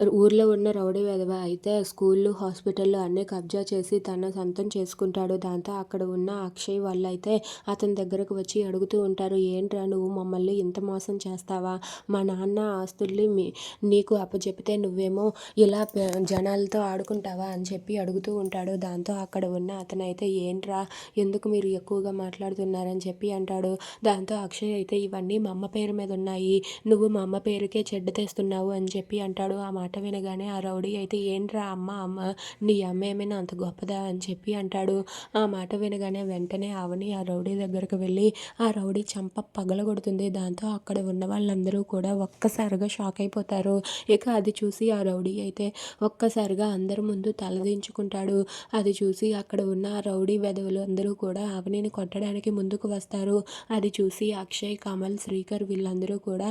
ఊర్లో ఉన్న రౌడీ వెధవ అయితే స్కూళ్ళు హాస్పిటళ్ళు అన్నీ కబ్జా చేసి తన సొంతం చేసుకుంటాడు. దాంతో అక్కడ ఉన్న అక్షయ్ వాళ్ళు అయితే అతని దగ్గరకు వచ్చి అడుగుతూ ఉంటారు ఏంట్రా నువ్వు మమ్మల్ని ఇంత మోసం చేస్తావా? మా నాన్న ఆస్తుల్ని మీ నీకు అప్పచెప్పితే నువ్వేమో ఇలా జనాలతో ఆడుకుంటావా? అని చెప్పి అడుగుతూ ఉంటాడు. దాంతో అక్కడ ఉన్న అతనైతే ఏంట్రా? ఎందుకు మీరు ఎక్కువగా మాట్లాడుతున్నారని చెప్పి అంటాడు. దాంతో అక్షయ్ అయితే ఇవన్నీ మా అమ్మ పేరు మీద ఉన్నాయి. నువ్వు మా అమ్మ పేరుకే చెడ్డ తెస్తున్నావు అని చెప్పి అంటాడు. ఆ మాట వినగానే ఆ రౌడీ అయితే ఏంట్రా అమ్మ అమ్మ నీ అమ్మ ఏమైనా అంత గొప్పదా? అని చెప్పి అంటాడు. ఆ మాట వినగానే వెంటనే అవని ఆ రౌడీ దగ్గరకు వెళ్ళి ఆ రౌడీ చంప పగలగొడుతుంది. దాంతో అక్కడ ఉన్న వాళ్ళందరూ కూడా ఒక్కసారిగా షాక్ అయిపోతారు. ఇక అది చూసి ఆ రౌడీ అయితే ఒక్కసారిగా అందరి ముందు తలదించుకుంటాడు అది చూసి అక్కడ ఉన్న ఆ రౌడీ వెధవులు అందరూ కూడా అవనిని కొట్టడానికి ముందుకు వస్తారు. అది చూసి అక్షయ్ కమల్ శ్రీకర్ వీళ్ళందరూ కూడా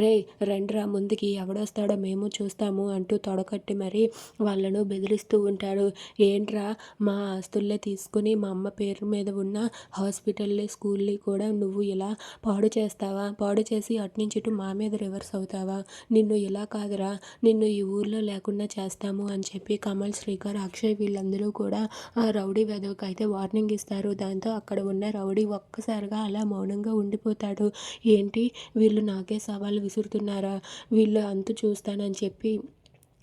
రే రండ్రా ముందుకి ఎవడొస్తాడో మేము చూస్తాము అంటూ తొడకట్టి మరి వాళ్ళను బెదిరిస్తూ ఉంటాడు. ఏంట్రా మా ఆస్తుల్లే తీసుకుని మా అమ్మ పేరు మీద ఉన్న హాస్పిటల్ని స్కూల్ని కూడా నువ్వు ఇలా పాడు చేస్తావా? పాడు చేసి అట్నుంచి ఇటు మా మీద రివర్స్ అవుతావా? నిన్ను ఇలా కాదురా నిన్ను ఈ ఊర్లో లేకుండా చేస్తాము అని చెప్పి కమల్ శ్రీకర్ అక్షయ్ వీళ్ళందరూ కూడా ఆ రౌడీ వెధవకి అయితే వార్నింగ్ ఇస్తారు. దాంతో అక్కడ ఉన్న రౌడీ ఒక్కసారిగా అలా మౌనంగా ఉండిపోతాడు. ఏంటి? వీళ్ళు నాకే సవాళ్ళు విసురుతున్నారా? వీళ్ళు అంతు చూస్తానని చెప్పి చెప్పి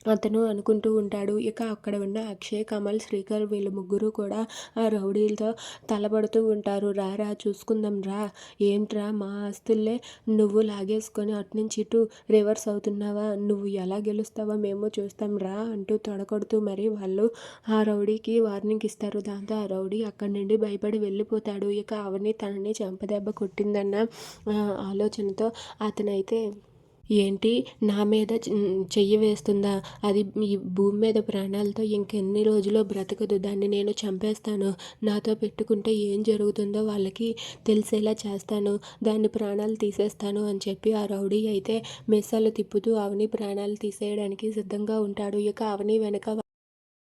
అతను అనుకుంటూ ఉంటాడు. ఇక అక్కడ ఉన్న అక్షయ్ కమల్ శ్రీకర్ వీళ్ళు ముగ్గురు కూడా ఆ రౌడీలతో తలబడుతూ ఉంటారు. రా రా చూసుకుందాం రా. ఏంట్రా మా ఆస్తుల్లే నువ్వు లాగేసుకొని అటునుంచి ఇటు రివర్స్ అవుతున్నావా? నువ్వు ఎలా గెలుస్తావా మేము చూస్తాం రా అంటూ తొడగొడుతూ మరి వాళ్ళు ఆ రౌడీకి వార్నింగ్ ఇస్తారు. దాంతో ఆ రౌడీ అక్కడి నుండి భయపడి వెళ్ళిపోతాడు. ఇక అవన్నీ తనని చెంపదెబ్బ కొట్టిందన్న ఆలోచనతో అతనైతే ఏంటి నా మీద చెయ్యి వేస్తుందా? అది ఈ భూమి మీద ప్రాణాలతో ఇంకెన్ని రోజులో బ్రతకదు. దాన్ని నేను చంపేస్తాను. నాతో పెట్టుకుంటే ఏం జరుగుతుందో వాళ్ళకి తెలిసేలా చేస్తాను. దాన్ని ప్రాణాలు తీసేస్తాను అని చెప్పి ఆ రౌడీ అయితే మెస్సాలు తిప్పుతూ అవని ప్రాణాలు తీసేయడానికి సిద్ధంగా ఉంటాడు. ఇక అవని వెనక